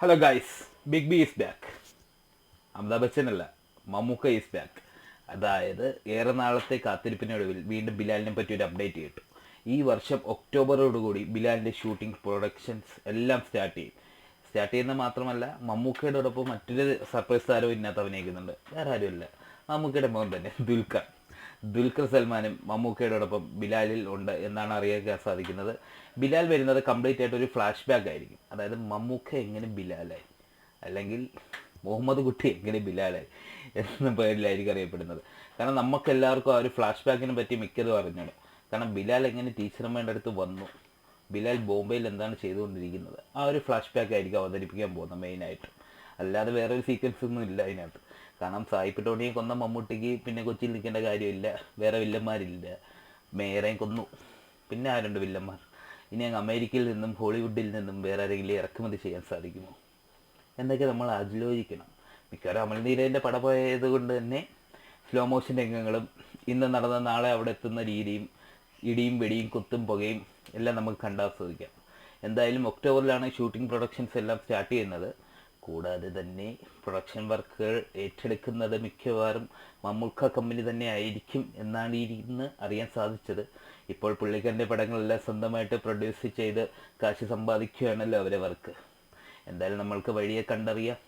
Hello guys big B is back Amitabh Bachchan അല്ല Mammukka is back അതായത് ഏറെ നാളത്തെ കാത്തിരിപ്പിനൊടുവിൽ വീണ്ടും ബിലാലിനെ പറ്റി ഒരു അപ്ഡേറ്റ് കിട്ടും. ഈ വർഷം ഒക്ടോബറോടുകൂടി ബിലാലിന്റെ ഷൂട്ടിംഗ് പ്രൊഡക്ഷൻസ് എല്ലാം സ്റ്റാർട്ട് ചെയ്യും. സ്റ്റാർട്ട് ചെയ്യുന്നത് മാത്രമല്ല മമ്മൂക്കയുടെ ഒപ്പം മറ്റൊരു സർപ്രൈസ് താരവും ഇതിനകത്ത് അഭിനയിക്കുന്നുണ്ട്. വേറെ ആരുമില്ല. മമ്മൂക്കയുടെ മോൻ തന്നെ ദുൽഖർ. ദുൽഖർ സൽമാനും മമ്മൂക്കയോടൊപ്പം ബിലാലിൽ ഉണ്ട് എന്നാണ് അറിയാൻ സാധിക്കുന്നത്. ബിലാൽ വരുന്നത് കംപ്ലീറ്റ് ആയിട്ട് ഒരു ഫ്ലാഷ് ബാക്ക് ആയിരിക്കും. അതായത് മമ്മൂക്ക എങ്ങനെ ബിലാലായി? അല്ലെങ്കിൽ മുഹമ്മദ് കുട്ടി എങ്ങനെ ബിലാലായി? എന്ന പേരിലായിരിക്കും അറിയപ്പെടുന്നത്. കാരണം നമുക്ക് എല്ലാവർക്കും ആ ഒരു ഫ്ലാഷ് ബാക്കിനെ പറ്റി മിക്കതും അറിഞ്ഞാണ്. കാരണം ബിലാൽ എങ്ങനെ ടീച്ചർമാരുടെ അടുത്ത് വന്നു? ബിലാൽ ബോംബെയിൽ എന്താണ് ചെയ്തുകൊണ്ടിരിക്കുന്നത്? ആ ഒരു ഫ്ലാഷ് ബാക്ക് ആയിരിക്കും അവതരിപ്പിക്കാൻ പോകുന്നത് മെയിനായിട്ട് അല്ലാതെ വേറൊരു സീക്വൻസ് ഒന്നും ഇല്ല അതിനകത്ത്. കാരണം സായിപ്പ് ടോണിയെ കൊന്ന മമ്മൂട്ടിക്ക് പിന്നെ കൊച്ചിയിൽ നിൽക്കേണ്ട കാര്യമില്ല. വേറെ വില്ലന്മാരില്ല. മേയറേയും കൊന്നു. പിന്നെ ആരുണ്ട് വില്ലന്മാർ? ഇനി അങ്ങ് അമേരിക്കയിൽ നിന്നും ഹോളിവുഡിൽ നിന്നും വേറെ ആരെങ്കിലും ഇറക്കുമതി ചെയ്യാൻ സാധിക്കുമോ? എന്നൊക്കെ നമ്മൾ ആലോചിക്കണം. മിക്കവാറും അമൽനീരേന്റെ പട പോയത് കൊണ്ട് തന്നെ സ്ലോ മോഷൻ രംഗങ്ങളും ഇന്ന് നടന്ന നാളെ അവിടെ എത്തുന്ന രീതിയും ഇടിയും വെടിയും കുത്തും പുകയും എല്ലാം നമുക്ക് കണ്ടാസ്വദിക്കാം എന്തായാലും ഒക്ടോബറിലാണ് ഷൂട്ടിംഗ് പ്രൊഡക്ഷൻസ് എല്ലാം സ്റ്റാർട്ട് ചെയ്യുന്നത്. കൂടാതെ തന്നെ പ്രൊഡക്ഷൻ വർക്കുകൾ ഏറ്റെടുക്കുന്നത് മിക്കവാറും മമ്മൂക്ക കമ്പനി തന്നെ ആയിരിക്കും എന്നാണ് ഇന്ന് അറിയാൻ സാധിച്ചത്. ഇപ്പോൾ പുള്ളിക്കാരന്റെ പടങ്ങളെല്ലാം സ്വന്തമായിട്ട് പ്രൊഡ്യൂസ് ചെയ്ത് കാശ് സമ്പാദിക്കുകയാണല്ലോ അവരെ വർക്ക് എന്തായാലും നമ്മൾക്ക് വഴിയെ കണ്ടറിയാം.